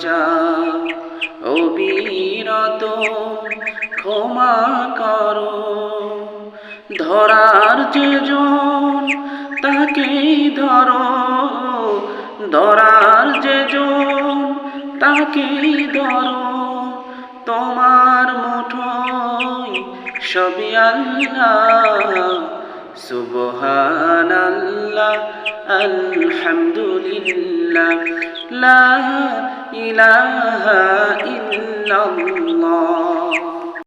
বাঁচা অবিরত ক্ষমা করো। ধরার যেজন তাকে ধরো। ধরার যেজন তাকে ধরো। তোমার মুঠোয় সবই আল্লাহ সুবহান সুবহানাল্লাহ, আলহামদুলিল্লাহ। ইলাহা ইল্লাল্লাহ।